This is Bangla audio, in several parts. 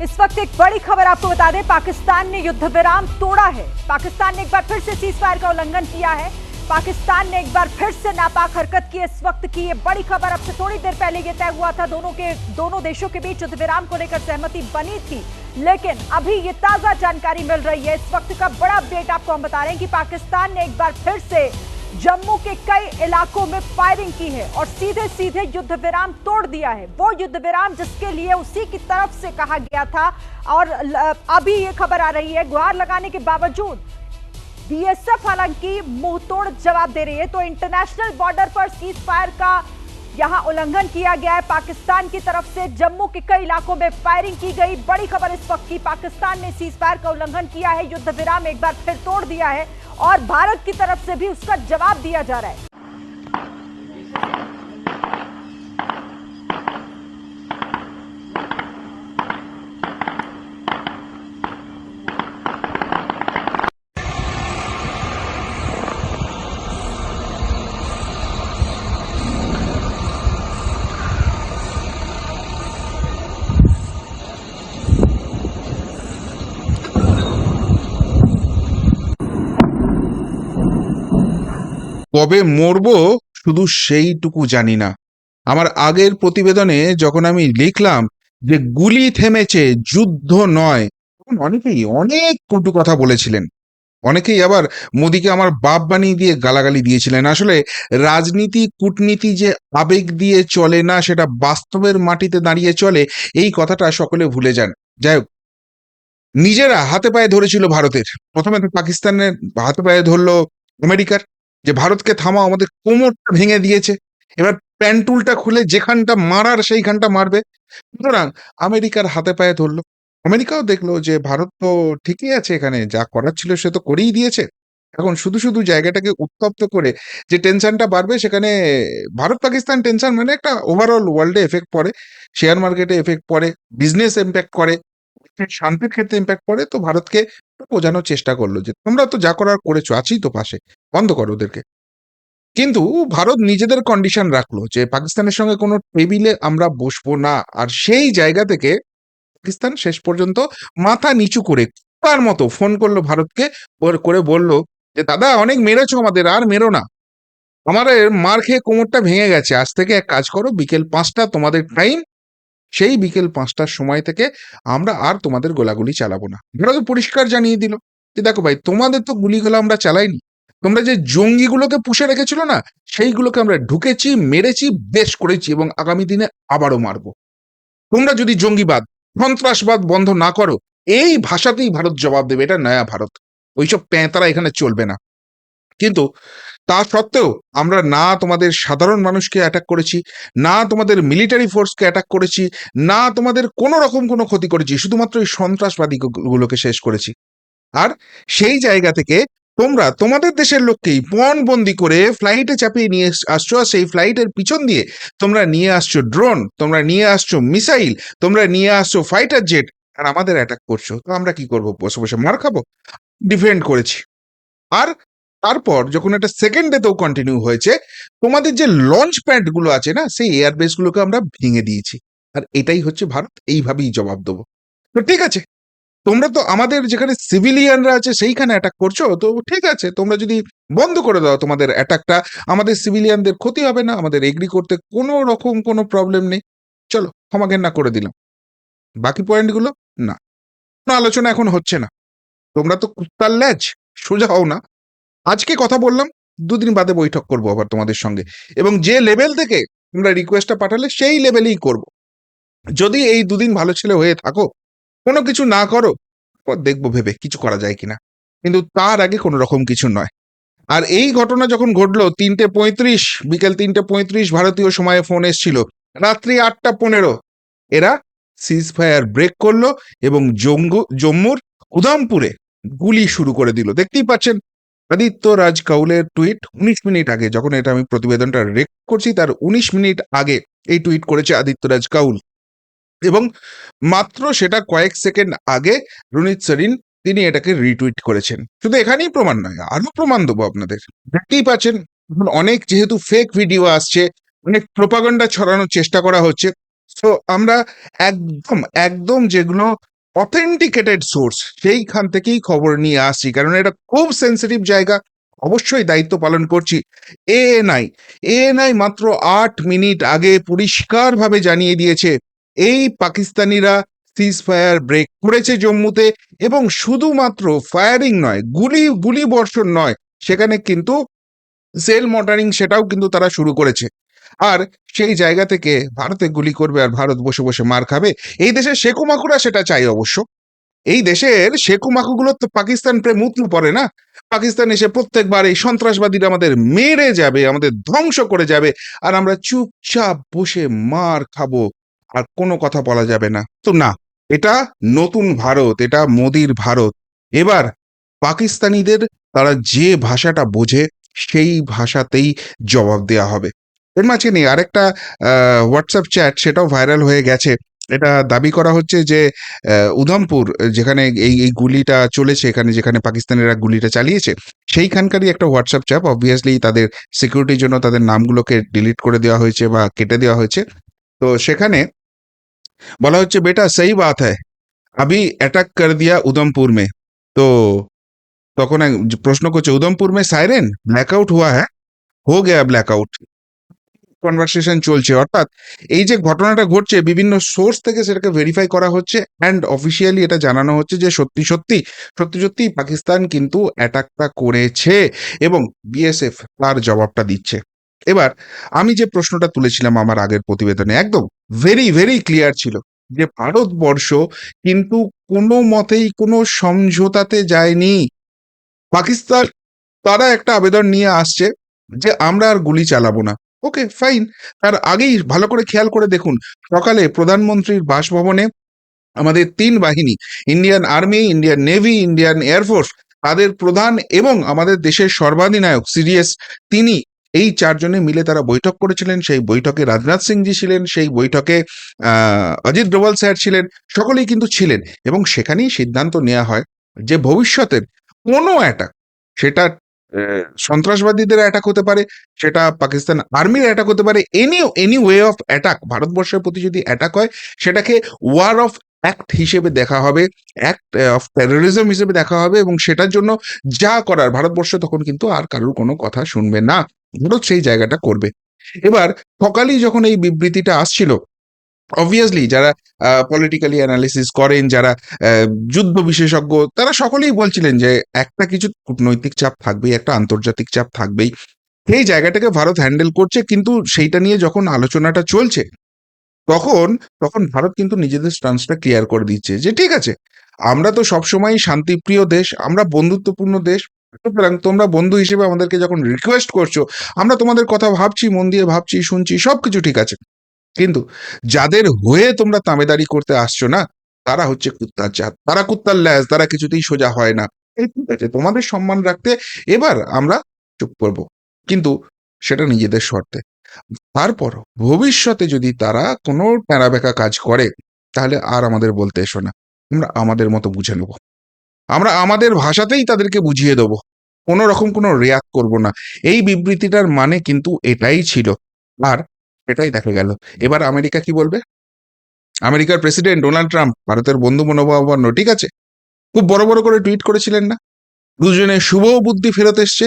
इस वक्त एक बड़ी खबर आपको बता दें, पाकिस्तान ने युद्ध विराम तोड़ा है। पाकिस्तान ने एक बार फिर से सीज फायर का उल्लंघन किया है। पाकिस्तान ने एक बार फिर से नापाक हरकत की, इस वक्त की ये बड़ी खबर अब से थोड़ी देर पहले ये तय हुआ था, दोनों के, दोनों देशों के बीच युद्ध विराम को लेकर सहमति बनी थी। लेकिन अभी ये ताज़ा जानकारी मिल रही है। इस वक्त का बड़ा अपडेट आपको हम बता रहे हैं कि पाकिस्तान ने एक बार फिर से जम्मू के कई इलाकों में फायरिंग की है और सीधे सीधे युद्ध विराम तोड़ दिया है। वो युद्ध विराम जिसके लिए उसी की तरफ़ से कहा गया था और अभी ये खबर आ रही है गुहार लगाने के बावजूद। बीएसएफ हालाँकि मुँह तोड़ जवाब दे रही है तो इंटरनेशनल बॉर्डर पर सीज फायर का यहाँ उल्लंघन किया गया है। पाकिस्तान की तरफ़ से जम्मू के कई इलाकों में फायरिंग की गई। बड़ी खबर इस वक्त की, पाकिस्तान ने सीज फायर का उल्लंघन किया है। युद्ध विराम एक बार फिर तोड़ दिया है और भारत की तरफ़ से भी उसका जवाब दिया जा रहा है। কবে মরবো শুধু সেইটুকু জানি না। আমার আগের প্রতিবেদনে যখন আমি লিখলাম যে গুলি থেমেছে, যুদ্ধ নয়, তখন অনেকেই অনেক কটু কথা বলেছিলেন। অনেকেই আবার মোদিকে আমার বাপ বানিয়ে দিয়ে গালাগালি দিয়েছিলেন। আসলে রাজনীতি, কূটনীতি যে আবেগ দিয়ে চলে না, সেটা বাস্তবের মাটিতে দাঁড়িয়ে চলে, এই কথাটা সকলে ভুলে যান। যাই হোক, নিজেরা হাতে পায়ে ধরেছিল ভারতের। প্রথমে পাকিস্তানের হাতে পায়ে ধরলো আমেরিকার। যে ভারতকে থামাও, আমাদের কোমরটা ভেঙে দিয়েছে। এবার প্যান্টুলটা খুলে যেখানটা মারার সেইখানটা মারবে। সুতরাং আমেরিকার হাতে পায়ে ধরলো। আমেরিকাও দেখল যে ভারত তো ঠিকই আছে এখানে, যা করার ছিল সে তো করেই দিয়েছে। এখন শুধু শুধু জায়গাটাকে উত্তপ্ত করে যে টেনশনটা বাড়বে, সেখানে ভারত পাকিস্তান টেনশন মানে একটা ওভারঅল ওয়ার্ল্ডে এফেক্ট পড়ে শেয়ার মার্কেটে এফেক্ট পড়ে বিজনেস ইম্প্যাক্ট করে। শান্তির ক্ষেত্রে ইম্প্যাক্ট পড়ে, তো ভারতকে বোঝানোর চেষ্টা করল যে তোমরা তো যা করার করেছ, আছেই তো পাশে, বন্ধ করো ওদেরকে। কিন্তু ভারত নিজেদের কন্ডিশন রাখল যে পাকিস্তানের সঙ্গে কোনো টেবিলে আমরা বসবো না, আর সেই জায়গা থেকে পাকিস্তান শেষ পর্যন্ত মাথা নিচু করে তার মতো ফোন করল ভারতকে করে বলল যে, দাদা, অনেক মেরেছো আমাদের, আর মেরো না। আমার মার খেয়ে কোমরটা ভেঙে গেছে, আজ থেকে এক কাজ করো, বিকেল পাঁচটা তোমাদের টাইম সেই বিকেল পাঁচটার সময় থেকে আমরা আর তোমাদের গোলাগুলি চালাবো না। ভারত পরিষ্কার জানিয়ে দিল যে, দেখো ভাই, তোমাদের তো গুলিগুলো আমরা চালাইনি। তোমরা যে জঙ্গিগুলোকে পুষে রেখেছিল না, সেইগুলোকে আমরা ঢুকেছি, মেরেছি, বেশ করেছি এবং আগামী দিনে আবারও মারবো। তোমরা যদি জঙ্গিবাদ, সন্ত্রাসবাদ বন্ধ না করো, এই ভাষাতেই ভারত জবাব দেবে, এটা নয়া ভারত। ওইসব প্যাঁতারা এখানে চলবে না। কিন্তু তা সত্ত্বেও আমরা না তোমাদের সাধারণ মানুষকে অ্যাটাক করেছি, না তোমাদের মিলিটারি ফোর্সকে অ্যাটাক করেছি, না তোমাদের কোনো রকম কোনো ক্ষতি করেছি, শুধুমাত্র এই সন্ত্রাসবাদীগুলোকে শেষ করেছি। আর সেই জায়গা থেকে তোমরা তোমাদের দেশের লোককেই বন্দি করে ফ্লাইটে চাপিয়ে নিয়ে আসছো আর সেই ফ্লাইটের পিছন দিয়ে তোমরা নিয়ে আসছো ড্রোন তোমরা নিয়ে আসছো মিসাইল তোমরা নিয়ে আসছো ফাইটার জেট আর আমাদের অ্যাটাক করছ। তো আমরা কি করব? বসে বসে মার খাব? ডিফেন্ড করেছি। আর তারপর যখন একটা সেকেন্ড ডেতেও কন্টিনিউ হয়েছে, তোমাদের যে লঞ্চ প্যাডগুলো আছে না, সেই এয়ারবেস গুলোকে আমরা ভেঙে দিয়েছি। আর এটাই হচ্ছে ভারত, এইভাবেই জবাব দেবো। তো ঠিক আছে, তোমরা তো আমাদের যেখানে সিভিলিয়ানরা আছে সেইখানে অ্যাটাক করছ, তো ঠিক আছে, তোমরা যদি বন্ধ করে দাও তোমাদের অ্যাটাকটা আমাদের সিভিলিয়ানদের ক্ষতি হবে না, আমাদের এগ্রি করতে কোনো রকম কোনো প্রবলেম নেই। চলো, ক্ষমা ঘেন্না করে দিলাম। বাকি পয়েন্টগুলো না। কোনো আলোচনা এখন হচ্ছে না। তোমরা তো কুত্তার ল্যাচ সোজা হও না। আজকে কথা বললাম, দুদিন বাদে বৈঠক করব আবার তোমাদের সঙ্গে। এবং যে লেভেল থেকে তোমরা রিকোয়েস্টটা পাঠালে সেই লেভেলেই করব। যদি এই দুদিন ভালো ছেলে হয়ে থাকো, কোনো কিছু না করো দেখব ভেবে কিছু করা যায় কিনা। কিন্তু তার আগে কোনো রকম কিছু নয়। আর এই ঘটনা যখন ঘটলো, তিনটে পঁয়ত্রিশ, বিকেল তিনটে পঁয়ত্রিশ ভারতীয় সময়ে ফোন এসছিল। রাত্রি আটটা পনেরো। এরা সিজ ফায়ার ব্রেক করল এবং জঙ্গু, জম্মুর উধামপুরে গুলি শুরু করে দিল। দেখতেই পাচ্ছেন আদিত্য রাজ কাউলের টুইট উনিশ মিনিট আগে, যখন এটা আমি প্রতিবেদনটা রেকর্ড করছি, তার উনিশ মিনিট আগে এই টুইট করেছে আদিত্য রাজ কাউল। এবং মাত্র সেটা কয়েক সেকেন্ড আগে রুনিত সরিন, তিনি এটাকে রিটুইট করেছেন। শুধু এখানেই প্রমাণ নয় আরও প্রমাণ দেবো আপনাদের। দেখতেই পাচ্ছেন অনেক যেহেতু ফেক ভিডিও আসছে, অনেক প্রোপাগান্ডা ছড়ানোর চেষ্টা করা হচ্ছে সো আমরা একদম একদম যেগুলো অথেন্টিকেটেড সোর্স সেইখান থেকেই খবর নিয়ে আসছি। কারণ এটা খুব সেন্সিটিভ জায়গা, অবশ্যই দায়িত্ব পালন করছি। এএনআই এএনআই মাত্র আট মিনিট আগে পরিষ্কারভাবে জানিয়ে দিয়েছে, এই পাকিস্তানিরা সিজ ফায়ার ব্রেক করেছে জম্মুতে এবং শুধুমাত্র ফায়ারিং নয়, গুলি গুলি বর্ষণ নয়, সেখানে কিন্তু সেল মটারিং সেটাও কিন্তু তারা শুরু করেছে। আর সেই জায়গা থেকে ভারতে গুলি করবে আর ভারত বসে বসে মার খাবে। এই দেশের শেকুমাকুরা সেটা চাই অবশ্য। এই দেশের শেকুমাকুগুলো তো পাকিস্তান প্রেম উতলে পড়ে না? পাকিস্তান এসে প্রত্যেকবার এই সন্ত্রাসবাদীরা আমাদের মেরে যাবে, আমাদের ধ্বংস করে যাবে আর আমরা চুপচাপ বসে মার খাব আর কোনো কথা বলা যাবে না। তো না, এটা নতুন ভারত, এটা মোদির ভারত। এবার পাকিস্তানিদের তারা যে ভাষাটা বোঝে সেই ভাষাতেই জবাব দেওয়া হবে। এর মাঝখানে আরেকটা হোয়াটসঅ্যাপ চ্যাট সেটাও ভাইরাল হয়ে গেছে। এটা দাবি করা হচ্ছে যে উধমপুর, যেখানে এই এই গুলিটা চলেছে, এখানে যেখানে পাকিস্তানিরা গুলিটা চালিয়েছে, সেইখানকারই একটা হোয়াটসঅ্যাপ চ্যাপ অবভিয়াসলি তাদের সিকিউরিটির জন্য তাদের নামগুলোকে ডিলিট করে দেওয়া হয়েছে বা কেটে দেওয়া হয়েছে। তো সেখানে বলা হচ্ছে, বেটা, সেই বাত হ্যায়। আবি অ্যাটাক কর দিয়া উধমপুর মে। তো তখন প্রশ্ন করছে, উধমপুর মে সাইরেন ব্ল্যাকআউট হুয়া হ্যাঁ হো গেয়া ব্ল্যাকআউট কনভারসেশন চলছে। অর্থাৎ এই যে ঘটনাটা ঘটছে, বিভিন্ন সোর্স থেকে সেটাকে ভেরিফাই করা হচ্ছে অ্যান্ড অফিসিয়ালি এটা জানানো হচ্ছে যে সত্যি সত্যি সত্যি সত্যি পাকিস্তান কিন্তু অ্যাটাকটা করেছে এবং বিএসএফ তার জবাবটা দিচ্ছে। এবার আমি যে প্রশ্নটা তুলেছিলাম আমার আগের প্রতিবেদনে, একদম ভেরি ভেরি ক্লিয়ার ছিল যে ভারতবর্ষ কিন্তু কোনো মতেই কোনো সমঝোতাতে যায়নি। পাকিস্তান, তারা একটা আবেদন নিয়ে আসছে যে আমরা আর গুলি চালাবো না। Okay, fine. তার আগেই ভালো করে খেয়াল করে দেখুন, সকালে প্রধানমন্ত্রীর বাসভবনে আমাদের তিন বাহিনী, Indian army, Indian navy, Indian air force তাদের প্রধান এবং আমাদের দেশের সর্বাধিনায়ক সিরিয়াস তিনি, এই চারজনে মিলে তারা বৈঠক করেছিলেন। সেই বৈঠকে রাজনাথ সিংজি ছিলেন, সেই বৈঠকে অজিত ডোভাল স্যার ছিলেন, সকলেই কিন্তু ছিলেন এবং সেখানেই সিদ্ধান্ত নেওয়া হয় যে ভবিষ্যতের কোনো অ্যাটাক সেটা সন্ত্রাসবাদীদের অ্যাটাক হতে পারে, সেটা পাকিস্তান আর্মির অ্যাটাক হতে পারে any any way of attack ভারতবর্ষের প্রতি যদি অ্যাটাক হয়, সেটাকে ওয়ার অফ অ্যাক্ট হিসেবে দেখা হবে অ্যাক্ট অফ টেরোরিজম হিসেবে দেখা হবে, এবং সেটার জন্য যা করার, ভারতবর্ষ তখন কিন্তু আর কারোর কোনো কথা শুনবে না, ভারত সেই জায়গাটা করবে। এবার, সকালেই যখন এই বিবৃতিটা আসছিল অবভিয়াসলি যারা পলিটিক্যালি অ্যানালিসিস করেন, যারা যুদ্ধ বিশেষজ্ঞ, তারা সকলেই বলছিলেন যে একটা কিছু কূটনৈতিক চাপ থাকবেই, একটা আন্তর্জাতিক চাপ থাকবেই। সেই জায়গাটাকে ভারত হ্যান্ডেল করছে, কিন্তু সেইটা নিয়ে যখন আলোচনাটা চলছে, তখন তখন ভারত কিন্তু নিজেদের স্টান্সটা ক্লিয়ার করে দিচ্ছে যে ঠিক আছে, আমরা তো সবসময় শান্তিপ্রিয় দেশ, আমরা বন্ধুত্বপূর্ণ দেশ, সুতরাং তোমরা বন্ধু হিসেবে আমাদেরকে যখন রিকোয়েস্ট করছ, আমরা তোমাদের কথা ভাবছি, মন দিয়ে ভাবছি, শুনছি, সবকিছু ঠিক আছে। কিন্তু যাদের হয়ে তোমরা তামেদারি করতে আসছো না, তারা হচ্ছে কুত্তার জাত। তারা কুত্তার ল্যাজ, তারা কিছুতেই সোজা হয় না। এই ঠিক আছে, তোমাদের সম্মান রাখতে এবার আমরা চুপ করব। কিন্তু সেটা নিজেদের শর্তে। তারপর ভবিষ্যতে যদি তারা কোনো প্যারাবেকা কাজ করে, তাহলে আর আমাদের বলতে এসো না। আমরা আমাদের মতো বুঝে নেব। আমরা আমাদের ভাষাতেই তাদেরকে বুঝিয়ে দেবো। কোনো রকম কোনো রেয়াক করব না। এই বিবৃতিটার মানে কিন্তু এটাই ছিল। আর এটাই দেখা গেল। এবার আমেরিকা কি বলবে? আমেরিকার প্রেসিডেন্ট ডোনাল্ড ট্রাম্প ভারতের বন্ধু মনোভাবাপন্ন ঠিক আছে? খুব বড় বড় করে টুইট করেছিলেন না? দুজনে শুভ বুদ্ধি ফেরত এসছে।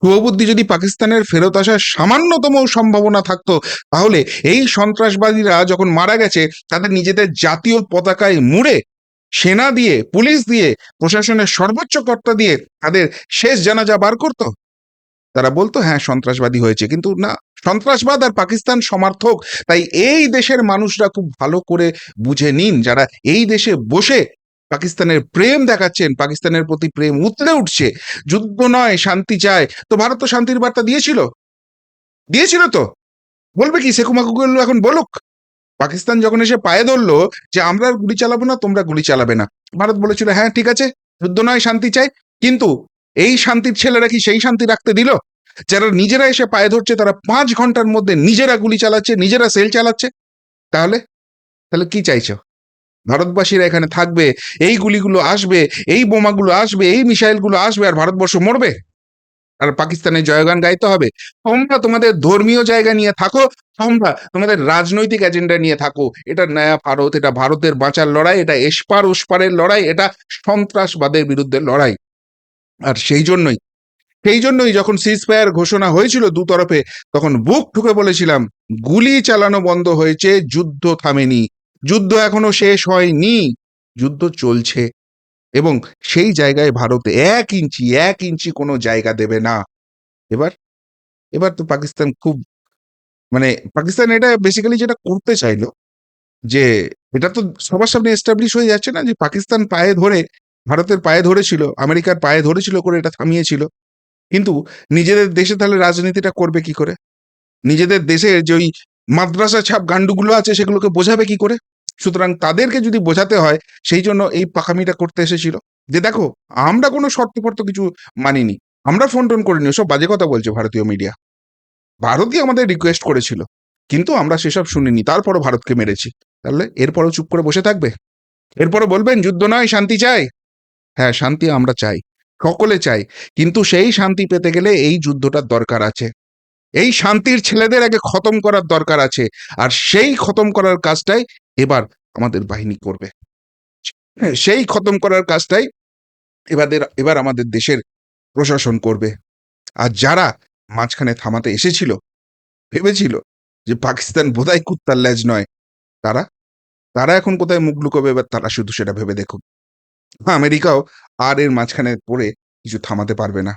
শুভ বুদ্ধি যদি পাকিস্তানের ফেরত আসার সামান্যতম সম্ভাবনা থাকতো, তাহলে এই সন্ত্রাসবাদীরা যখন মারা গেছে, তাদের নিজেদের জাতীয় পতাকায় মুড়ে, সেনা দিয়ে, পুলিশ দিয়ে, প্রশাসনের সর্বোচ্চ কর্তা দিয়ে তাদের শেষ জানাজা বার করতো। তারা বলতো হ্যাঁ সন্ত্রাসবাদী হয়েছে। কিন্তু না সন্ত্রাসবাদ আর পাকিস্তান সমর্থক, তাই এই দেশের মানুষরা খুব ভালো করে বুঝে নিন যারা এই দেশে বসে পাকিস্তানের প্রেম দেখাচ্ছেন, পাকিস্তানের প্রতি প্রেম উতলে উঠছে। যুদ্ধ নয়, শান্তি চায় তো ভারত তো শান্তির বার্তা দিয়েছিল। দিয়েছিল তো। বলবে কি সেকুমাকুগুলো এখন বলুক? পাকিস্তান যখন এসে পায়ে ধরলো যে আমরা গুলি চালাবো না, তোমরা গুলি চালাবে না। ভারত বলেছিল হ্যাঁ ঠিক আছে, যুদ্ধ নয়, শান্তি চাই। কিন্তু এই শান্তির ছেলেরা কি সেই শান্তি রাখতে দিল? যারা নিজেরা এসে পায়ে ধরছে, তারা পাঁচ ঘণ্টার মধ্যে নিজেরা গুলি চালাচ্ছে, নিজেরা সেল চালাচ্ছে। তাহলে? তাহলে কি চাইছো? ভারতবাসীরা এখানে থাকবে, এই গুলিগুলো আসবে, এই বোমাগুলো আসবে, এই মিসাইলগুলো আসবে আর ভারতবর্ষ মরবে? আর পাকিস্তানের জয়গান গাইতে হবে। তোমরা তোমাদের ধর্মীয় জায়গা নিয়ে থাকো। তোমরা তোমাদের রাজনৈতিক এজেন্ডা নিয়ে থাকো। এটা নয়া ভারত, এটা ভারতের বাঁচার লড়াই, এটা এসপার ওসপারের লড়াই, এটা সন্ত্রাসবাদের বিরুদ্ধে লড়াই। আর সেই জন্যই সেই জন্যই যখন সিজ ফায়ার ঘোষণা হয়েছিল দু তরফে, তখন বুক ঠুকে বলেছিলাম, গুলি চালানো বন্ধ হয়েছে, যুদ্ধ থামেনি। যুদ্ধ এখনও শেষ হয়নি। যুদ্ধ চলছে। এবং সেই জায়গায় ভারতে এক ইঞ্চি এক ইঞ্চি কোনো জায়গা দেবে না। এবার এবার তো পাকিস্তান খুব মানে পাকিস্তান এটা বেসিক্যালি যেটা করতে চাইলো, যে এটা তো সবার সামনে এস্টাবলিশ হয়ে যাচ্ছে না যে পাকিস্তান পায়ে ধরে, ভারতের পায়ে ধরেছিল, আমেরিকার পায়ে ধরেছিল করে এটা থামিয়েছিল। কিন্তু নিজেদের দেশে তাহলে রাজনীতিটা করবে কি করে? নিজেদের দেশে যে ওই মাদ্রাসা ছাপ গান্ডুগুলো আছে সেগুলোকে বোঝাবে কি করে? সুতরাং তাদেরকে যদি বোঝাতে হয়, সেই জন্য এই পাকামিটা করতে এসেছিল। যে দেখো, আমরা কোনো শর্ত ফর্ত কিছু মানিনি। আমরা ফোন টোন করিনি সব বাজে কথা বলছে ভারতীয় মিডিয়া। ভারতই আমাদের রিকোয়েস্ট করেছিল, কিন্তু আমরা সেসব শুনিনি, তারপরও ভারতকে মেরেছি। তাহলে এরপরও চুপ করে বসে থাকবে? এরপরও বলবেন, যুদ্ধ নয়, শান্তি চাই? হ্যাঁ শান্তি আমরা চাই। সকলে চাই কিন্তু সেই শান্তি পেতে গেলে এই যুদ্ধটার দরকার আছে। এই শান্তির ছেলেদের আগে খতম করার দরকার আছে আর সেই খতম করার কাজটাই এবার আমাদের বাহিনী করবে। হ্যাঁ, সেই খতম করার কাজটাই এবাদের এবার আমাদের দেশের প্রশাসন করবে। আর যারা মাঝখানে থামাতে এসেছিল ভেবেছিল যে পাকিস্তান বোধহয় কুত্তার ল্যাজ নয় তারা তারা এখন কোথায় মুখ লুকোবে এবার তারা শুধু সেটা ভেবে দেখুক। আমেরিকাও আর এর মাঝখানে পড়ে কিছু থামাতে পারবে না।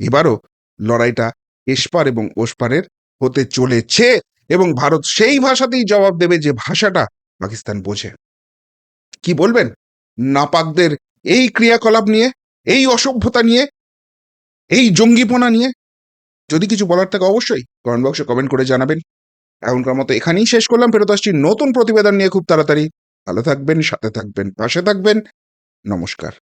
এবারও লড়াইটা এসপার এবং ওসপারের হতে চলেছে এবং ভারত সেই ভাষাতেই জবাব দেবে যে ভাষাটা পাকিস্তান বোঝে। কি বলবেন? নাপাকদের এই ক্রিয়াকলাপ নিয়ে, এই অসভ্যতা নিয়ে, এই জঙ্গিপনা নিয়ে? যদি কিছু বলার থাকে অবশ্যই কমেন্ট বক্সে কমেন্ট করে জানাবেন। এখনকার মতো এখানেই শেষ করলাম। ফেরত আসছি নতুন প্রতিবেদন নিয়ে খুব তাড়াতাড়ি। ভালো থাকবেন, সাথে থাকবেন, পাশে থাকবেন। নমস্কার।